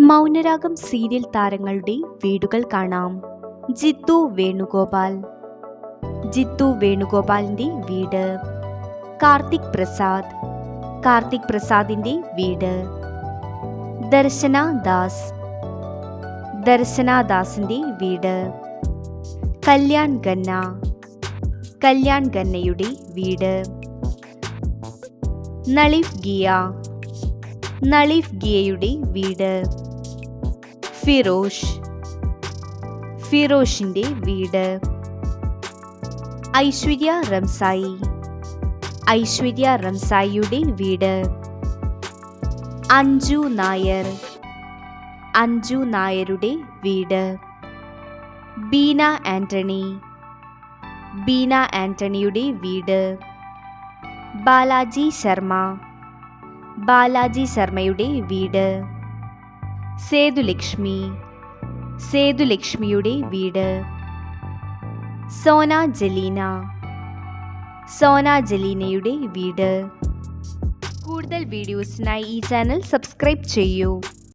Mounaragam serial താരങ്ങളുടെ വീടുകൾ കാണാം. ജിത്തു വേണുഗോപാൽ. ജിത്തു വേണുഗോപാലിന്റെ വീട്. കാർത്തിക് പ്രസാദ്. കാർത്തിക് പ്രസാദിന്റെ വീട്. ദർശന ദാസ്. ദർശന ദാസിന്റെ വീട്. കല്യാൺ ഗന്ന കല്യാൺ ഗന്നയുടെ വീട്. നളിഫ് ഗിയ. നളിഫ് ഗിയയുടെ വീട്. ഫിറോഷ്. ഫിറോഷിന്റെ വീട്. ഐശ്വര്യ റംസായി. ഐശ്വര്യ റംസായിയുടെ വീട്. അഞ്ജു നായർ. അഞ്ജു നായരുടെ വീട്. ബീന ആന്റണി. ബീന ആന്റണിയുടെ വീട്. ബാലാജി ശർമ്മ. ബാലാജി ശർമ്മയുടെ വീട്. സേതുലക്ഷ്മി സേതുലക്ഷ്മിയുടെ വീട്. സോന ജലീന സോന ജലീനയുടെ വീട്. കൂടുതൽ വീഡിയോസിനായി ഈ ചാനൽ സബ്സ്ക്രൈബ് ചെയ്യൂ.